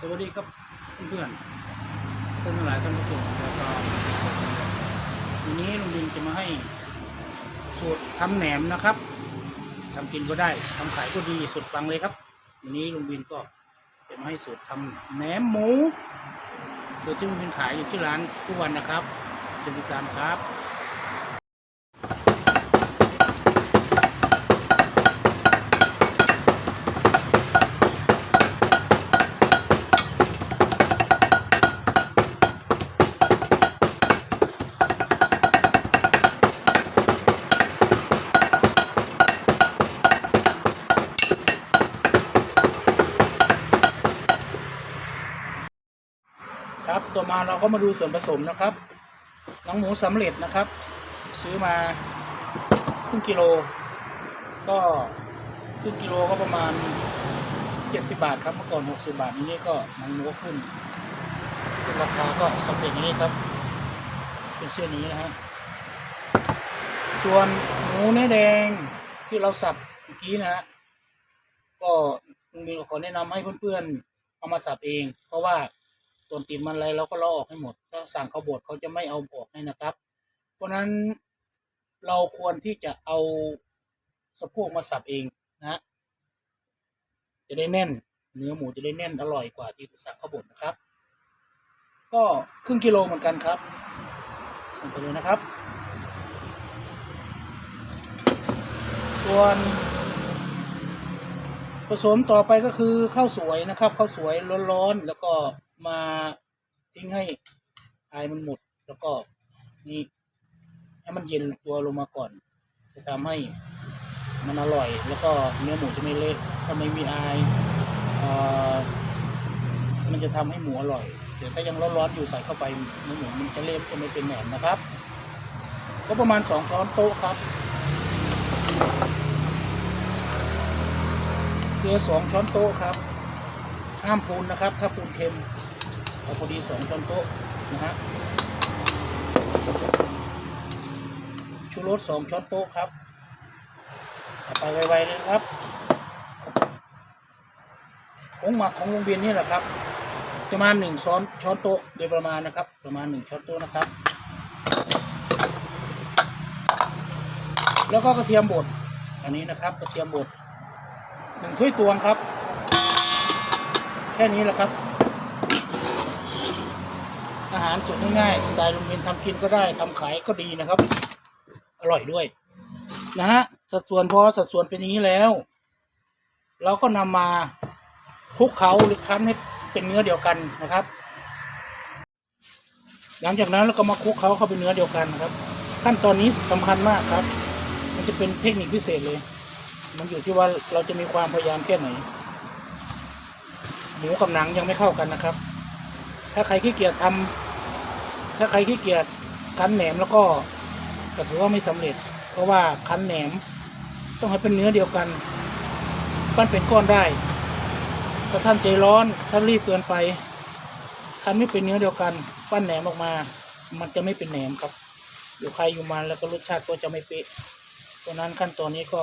สวัสดีครับเพื่อนๆท่านทั้งหลายท่านผู้ชมแล้วก็วันนี้ลุงดินจะมาให้สูตรทำแหนมนะครับทำกินก็ได้ทำขายก็ดีสุดปังเลยครับวันนี้ลุงดินก็จะมาให้สูตรทำแหนมหมูสูตรที่ลุงดินขายอยู่ที่ร้านทุกวันนะครับเชิญติดตามครับ ครับต่อมาเราก็มาดูส่วนผสมนะครับ หนังหมูสำเร็จนะครับ ซื้อมาครึ่งกิโล ก็ครึ่งกิโลก็ประมาณเจ็ดสิบาทครับเมื่อก่อนหกสิบาทนี้ก็หนังหมูขึ้นขึ้นราคาก็สำเร็จนี้ครับ เป็นเสื้อนี้นะฮะส่วนหมูเนื้อแดงที่เราสับเมื่อกี้นะฮะก็มีขอแนะนำให้เพื่อนๆเอามาสับเอง เพราะว่า ส่วนติดมันอะไรเราก็ลอกออกให้หมด ถ้าสั่งเขาบดเขาจะไม่เอาออกให้นะครับ เพราะฉะนั้นเราควรที่จะเอาสะโพกมาสับเองนะ จะได้แน่น เนื้อหมูจะได้แน่นอร่อยกว่าที่สั่งเขาบดนะครับ ก็ครึ่งกิโลเหมือนกันครับสั่งไปเลยนะครับ ส่วนผสมต่อไปก็คือข้าวสวยนะครับข้าวสวยร้อนๆแล้วก็ มาทิ้งให้ไอายมันหมด แล้วก็นี่ให้มันเย็นตัวลงมาก่อน จะทำให้มันอร่อย แล้วก็เนื้อหมูจะไม่เละถ้าไม่มีไอายมันจะทำให้หมูอร่อย เดี๋ยวถ้ายังร้อนๆอยู่ใส่เข้าไปเนื้อหมูมันจะเละจะไม่เป็นแหนมนะครับ ก็ประมาณสองช้อนโต๊ะครับเกลือสองช้อนโต๊ะครับ ห้ามปูนนะครับ ถ้าปูนเค็ม เอาพอดีสองช้อนโต๊ะนะฮะชูรสสองช้อนโต๊ะครับไปไวๆเลยครับผงหมักของโรงเรียนนี่แหละครับประมาณหนึ่งช้อนช้อนโต๊ะโดยประมาณนะครับ ประมาณหนึ่งช้อนโต๊ะนะครับ แล้วก็กระเทียมบดอันนี้นะครับ กระเทียมบดหนึ่งถ้วยตวงครับ แค่นี้แหละครับ อาหารสดง่ายๆสไตล์โรงเรียนทำกินก็ได้ทำขายก็ดีนะครับ อร่อยด้วย นะฮะสัดส่วนพอสัดส่วนเป็นอย่างนี้แล้ว เราก็นำมาคลุกเขาหรือคั้นให้เป็นเนื้อเดียวกันนะครับ หลังจากนั้นเราก็มาคลุกเขาเข้าเป็นเนื้อเดียวกันนะครับ ขั้นตอนนี้สำคัญมากครับ มันจะเป็นเทคนิคพิเศษเลย มันอยู่ที่ว่าเราจะมีความพยายามแค่ไหนหมูกับหนังยังไม่เข้ากันนะครับ ถ้าใครขี้เกียจทำ ถ้าใครขี้เกียจคั้นแหนมแล้วก็ก็ถือว่าไม่สำเร็จ เพราะว่าคั้นแหนม ต้องให้เป็นเนื้อเดียวกันปั้นเป็นก้อนได้ถ้าท่านใจร้อนท่านรีบเกินไปคั้นไม่เป็นเนื้อเดียวกัน ปั้นแหนมออกมา มันจะไม่เป็นแหนมครับ อยู่ใครอยู่มันแล้วก็รสชาติก็จะไม่เป๊ะเพราะนั้นขั้นตอนนี้ก็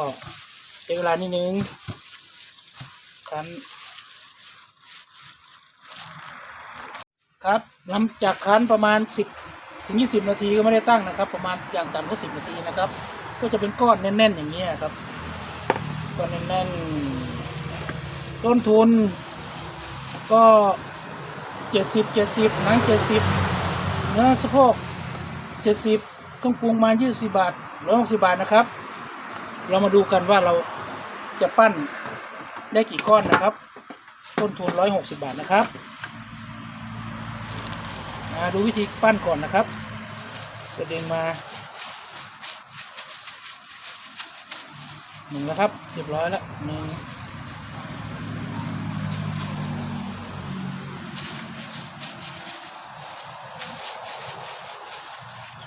ใช้เวลานิดนึงคั้น ครับหลังจากคั้นประมาณสิบถึงยี่สิบนาทีก็ไม่ได้ตั้งนะครับ ประมาณอย่างต่ำก็สิบนาทีนะครับ ก็จะเป็นก้อนแน่น ๆ อย่างนี้ครับก้อนแน่นๆต้นทุน ก็เจ็ดสิบเจ็ดสิบหนังเจ็ดสิบเนื้อสะโพกเจ็ดสิบเครื่องปรุงมายี่สิบบาทร้อยหกสิบาทนะครับ เรามาดูกันว่าเราจะปั้นได้กี่ก้อนนะครับ ต้นทุนร้อยหกสิบาทนะครับ มาดูวิธีปั้นก่อนนะครับกระเด็นมาหนึ่งแล้วครับเรียบร้อยแล้วหนึ่ง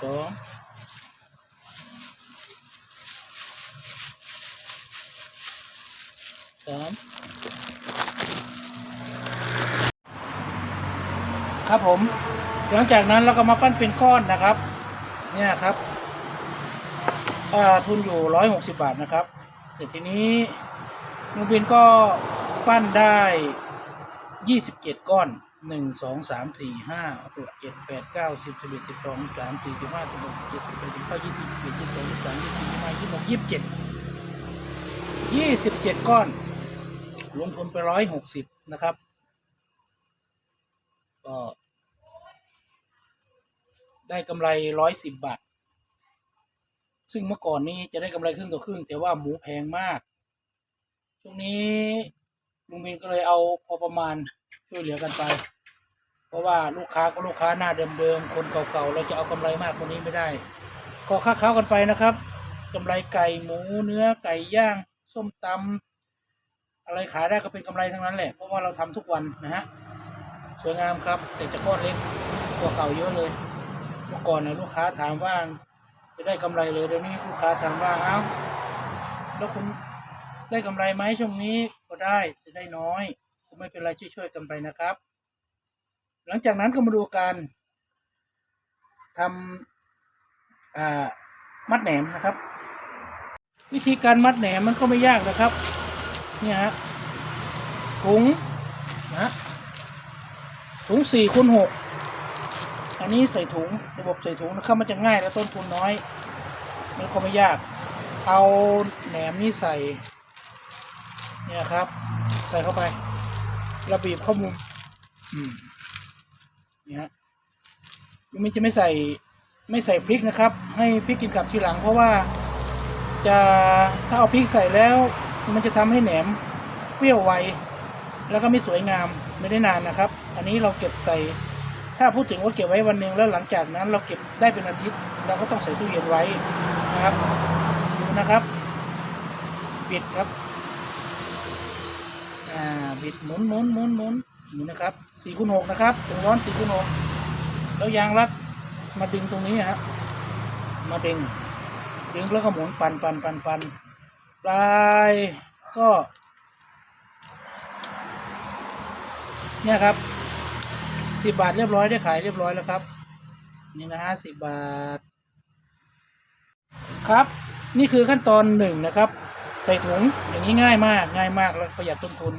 สองสามครับผม หลังจากนั้นเราก็มาปั้นเป็นก้อนนะครับ เนี่ยครับทุนอยู่ร้อยหกสิบาทนะครับ แต่ทีนี้ลุงบินก็ปั้นได้ยี่สิบเจ็ดก้อนหนึ่งสองสามสี่ห้าหกเจ็ดแปดเก้าสิบสิบเอ็ดสิบสองสามสี่สิบห้าสิบหกเจ็ดสิบแปดสิบเก้ายี่สิบเอ็ดยี่สิบสองยี่สิบสามยี่สิบสี่ยี่สิบห้ายี่สิบหกยี่สิบเจ็ดยี่สิบเจ็ดก้อนลงทุนไปร้อยหกสิบนะครับ ก็ ได้กำไรร้อยสิบบาท ซึ่งเมื่อก่อนนี้จะได้กำไรครึ่งต่อครึ่ง แต่ว่าหมูแพงมาก ช่วงนี้ลุงบินก็เลยเอาพอประมาณช่วยเหลือกันไป เพราะว่าลูกค้าก็ลูกค้าหน้าเดิมๆ คนเก่าๆ เราจะเอากำไรมากกว่านี้ไม่ได้ก็ค้าเขากันไปนะครับกำไรไก่หมูเนื้อไก่ย่างส้มตำอะไรขายได้ก็เป็นกำไรทั้งนั้นแหละ เพราะว่าเราทำทุกวันนะฮะสวยงามครับ แต่จะก้อนเล็กกว่าเก่าเยอะเลย เมื่อก่อนนะลูกค้าถามว่า จะได้กำไรเลยเดี๋ยวนี้ลูกค้าถามว่าเอ้าแล้วคุณได้กำไรไหมช่วงนี้ก็ได้จะได้น้อยก็ไม่เป็นไรช่วยๆกันไปนะครับ หลังจากนั้นก็มาดูการทำมัดแหนมนะครับ วิธีการมัดแหนมมันก็ไม่ยากนะครับเนี่ยฮะถุงนะฮะถุงสี่คูณหก อันนี้ใส่ถุงระบบใส่ถุงนะครับมันจะง่ายและต้นทุนน้อย มันก็ไม่ยาก เอาแหนมนี่ใส่ เนี่ยครับ ใส่เข้าไป ระบีบข้ามุมอืมเนี่ยฮะมินจะไม่ใส่ไม่ใส่พริกนะครับ ให้พริกกินกับทีหลัง เพราะว่าจะถ้าเอาพริกใส่แล้ว มันจะทำให้แหนมเปรี้ยวไวแล้วก็ไม่สวยงามไม่ได้นานนะครับ อันนี้เราเก็บใส่ ถ้าพูดถึงว่าเก็บไว้วันหนึ่งแล้วหลังจากนั้นเราเก็บได้เป็นอาทิตย์เราก็ต้องใส่ตู้เย็นไว้นะครับดูนะครับ ปิดครับอ่าบิดหมุนหมุนหมุนหมุนนี่นะครับสี่คูณหกนะครับถึงร้อนสี่คูณหกแล้วยางรัดมาดึงตรงนี้ฮะมาดึงดึงแล้วก็หมุนปันปันปันปันปลายก็ เนี่ยครับ สิบบาทเรียบร้อยได้ขายเรียบร้อยแล้วครับ นี่นะฮะสิบบาท ครับ นี่คือขั้นตอนหนึ่งนะครับ ใส่ถุงอย่างนี้ง่ายมากง่ายมากแล้วประหยัดต้นทุน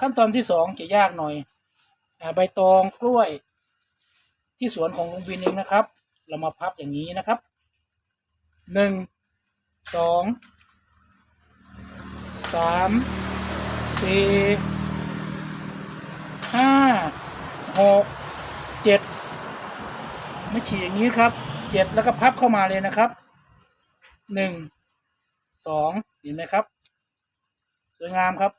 ขั้นตอนที่สองจะยากหน่อยอใบตองกล้วย ที่สวนของลุงบินเองนะครับ เรามาพับอย่างนี้นะครับหนึ่งสองสามสี่ หกเจ็ดไม่ฉีกอย่างนี้ครับเจ็ดแล้วก็พับเข้ามาเลยนะครับหนึ่งสองเห็นไหมครับสวยงามครับ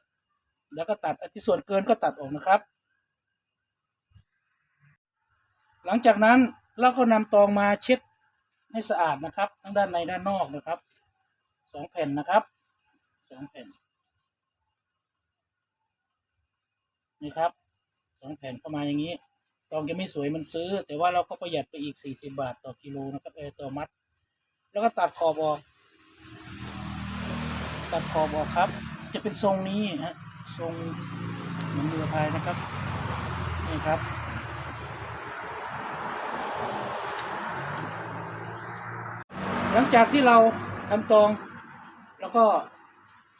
แล้วก็ตัดอันที่ส่วนเกินก็ตัดออกนะครับ หลังจากนั้นเราก็นำตองมาเช็ดให้สะอาดนะครับ ทั้งด้านในด้านนอกนะครับสองแผ่นนะครับสองแผ่นนี่ครับ สองแผ่นเข้ามาอย่างนี้ตองจะไม่สวยมันซื้อ แต่ว่าเราก็ประหยัดไปอีกสี่สิบาทต่อกิโลนะครับเออต่อมัด แล้วก็ตัดขอบออกตัดขอบออกครับ จะเป็นทรงนี้ฮะทรงเหมือนเรือพายนะครับนี่ครับหลังจากที่เราทำตอง แล้วก็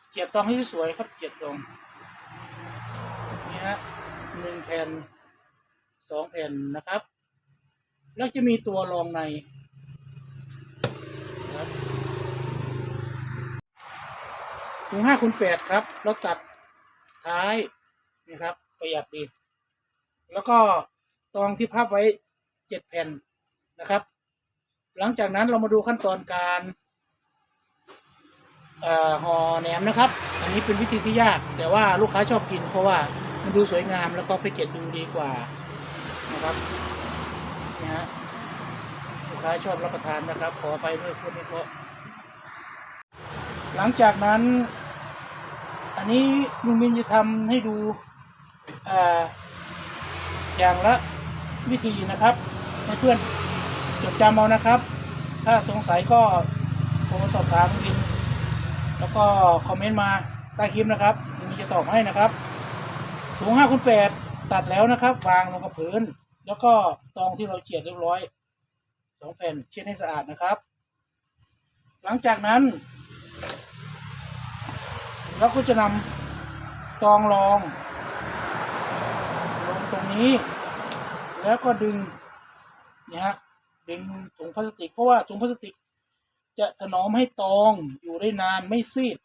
เจียบตองให้สวยครับเจียบตอง หนึ่งแผ่นสองแผ่นนะครับ แล้วจะมีตัวรองในครับถุงห้าคูณแปดครับแล้วตัดท้ายนี่ครับประหยัดดี แล้วก็ตองที่พับไว้เจ็ดแผ่นนะครับ หลังจากนั้นเรามาดูขั้นตอนการห่อแหนมนะครับ อันนี้เป็นวิธีที่ยาก แต่ว่าลูกค้าชอบกินเพราะว่า มันดูสวยงามแล้วก็ไปเก็บดูดีกว่านะครับนะฮะลูกค้าชอบรับประทานนะครับ ขอไปด้วยพูดไม่เพราะหลังจากนั้น อันนี้ลุงมินจะทำให้ดูออย่างละวิธีนะครับให้เพื่อนจดจำเอานะครับ ถ้าสงสัยก็โทรมาสอบถามลุงมิน แล้วก็คอมเมนต์มาใต้คลิปนะครับลุงมินจะตอบให้นะครับ ถุงห้าคูณแปดตัดแล้วนะครับ วางลงกับพื้น แล้วก็ตองที่เราเจียดเรียบร้อยสองแผ่นเช็ดให้สะอาดนะครับ หลังจากนั้น เราก็จะนำตองรอง ลงตรงนี้ แล้วก็ดึงเนี่ยฮะดึงถุงพลาสติกเพราะว่าถุงพลาสติก จะถนอมให้ตองอยู่ได้นานไม่ซีด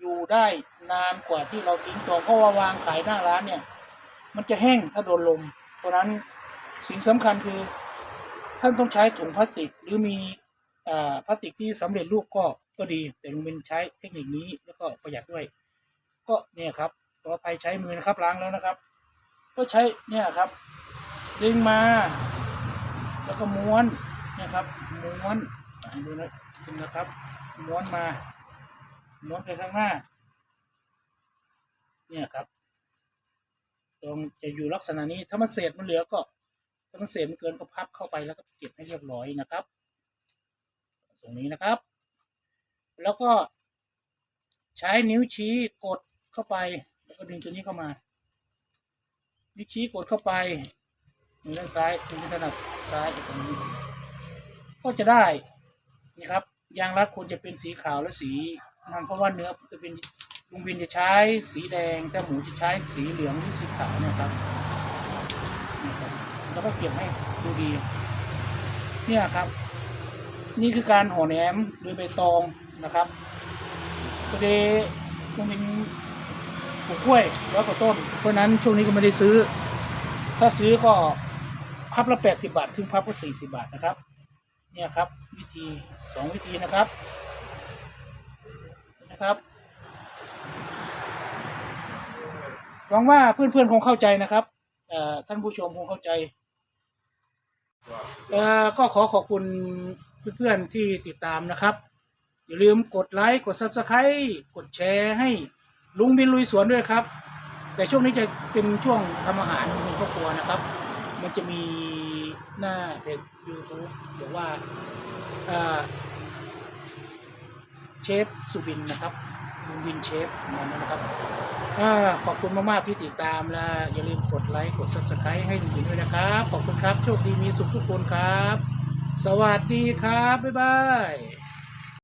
อยู่ได้นานกว่าที่เราทิ้งตองเพราะว่าวางขายหน้าร้านเนี่ย มันจะแห้งถ้าโดนลม เพราะนั้นสิ่งสำคัญคือ ท่านต้องใช้ถุงพลาสติกหรือมีอ่าพลาสติกที่สำเร็จรูปก็ก็ดี แต่ลุงเป็นใช้เทคนิคนี้แล้วก็ประหยัดด้วย ก็เนี่ยครับปลอดภัยใช้มือนะครับล้างแล้วนะครับ ก็ใช้เนี่ยครับดึงมา แล้วก็ม้วนนี่ยครับม้วนดูนะดูนะครับม้วนมา ม้วนไปข้างหน้า เนี่ยครับ ตรงจะอยู่ลักษณะนี้ ถ้ามันเศษมันเหลือก็ถ้ามันเศษมันเกินก็พับเข้าไปแล้วก็เก็บให้เรียบร้อยนะครับ ตรงนี้นะครับ แล้วก็ใช้นิ้วชี้กดเข้าไป แล้วก็ดึงตัวนี้เข้ามา นิ้วชี้กดเข้าไปมือด้านซ้ายมือถนัดซ้ายตรงนี้ ก็จะได้นี่ครับยางรัดควรจะเป็นสีขาวและสี นั่นเพราะว่าเนื้อจะเป็นลุงบินจะใช้สีแดง แต่หมูจะใช้สีเหลืองหรือสีขาวนะครับ แล้วก็เก็บให้ดูดี เนี่ยครับ นี่คือการห่อแหนมโดยใบตองนะครับพอดีลุงบินปลูกกล้วยร้อยกว่าต้น เพราะนั้นช่วงนี้ก็ไม่ได้ซื้อ ถ้าซื้อก็พับละแปดสิบาทถึงพับละสี่สิบาทนะครับ เนี่ยครับ วิธีสองวิธีนะครับ นะครับหวังว่าเพื่อนๆคงเข้าใจนะครับท่านผู้ชมคงเข้าใจก็ขอขอบคุณเพื่อนๆที่ติดตามนะครับ อย่าลืมกดไลค์กด subscribe กดแชร์ให้ลุงบินลุยสวนด้วยครับ แต่ช่วงนี้จะเป็นช่วงทำอาหารในครอบครัวนะครับ มันจะมีหน้าเพจ YouTube หรือว่า เชฟสุบินนะครับลุงวินเชฟนั่นนะครับอขอบคุณมากๆที่ติดตามและอย่าลืมกดไลค์กด subscribe ให้ลุงวินด้วยนะครับ ขอบคุณครับโชคดีมีสุขทุกคนครับ สวัสดีครับ บ๊ายบาย